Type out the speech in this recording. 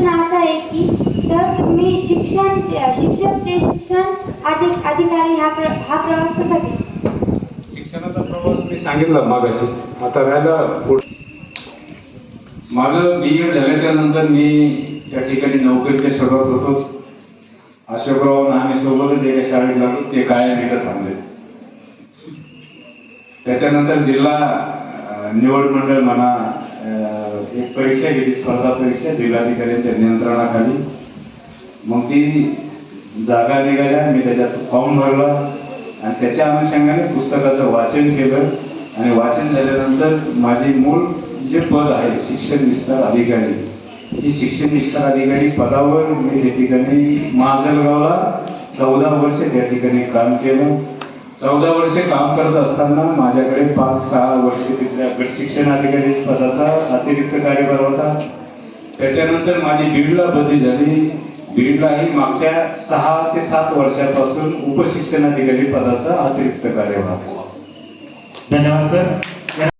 प्रश्न असा आहे की सर तुम्ही शिक्षण शिक्षक ते शिक्षण अधिक अधिकारी हा प्र हा प्रवास कसा केला? शिक्षणाचा प्रवास मी सांगितलं मागाशी. आता राहिलं माझं बी एड झाल्याच्यानंतर मी त्या ठिकाणी नोकरीच्या शोधात होतो. अशोकराव आम्ही सोबतच एका शाळेत लागलो ते कायम इथं थांबले. त्याच्यानंतर जिल्हा निवड मंडळ म्हणा एक परीक्षा घेतली स्पर्धा परीक्षा जिल्हाधिकाऱ्यांच्या नियंत्रणाखाली. मग ती जागा निघाल्या मी त्याच्यात फॉर्म भरला. आणि त्याच्या अनुषंगाने पुस्तकाचं वाचन केलं. आणि वाचन झाल्यानंतर माझे मूळ जे पद आहे शिक्षण विस्तार अधिकारी ही शिक्षण विस्तार अधिकारी पदावर मी त्या ठिकाणी माझलगावला चौदा वर्ष त्या ठिकाणी काम केलं. चौदा वर्ष काम करत असताना माझ्याकडे पाच सहा वर्ष तिथल्या गट शिक्षण अधिकारी पदाचा अतिरिक्त कार्यभार होता. त्याच्यानंतर माझी बीडला बदली झाली. बीडलाही मागच्या सहा ते सात वर्षापासून उपशिक्षणाधिकारी पदाचा अतिरिक्त कार्यभार. धन्यवाद सर.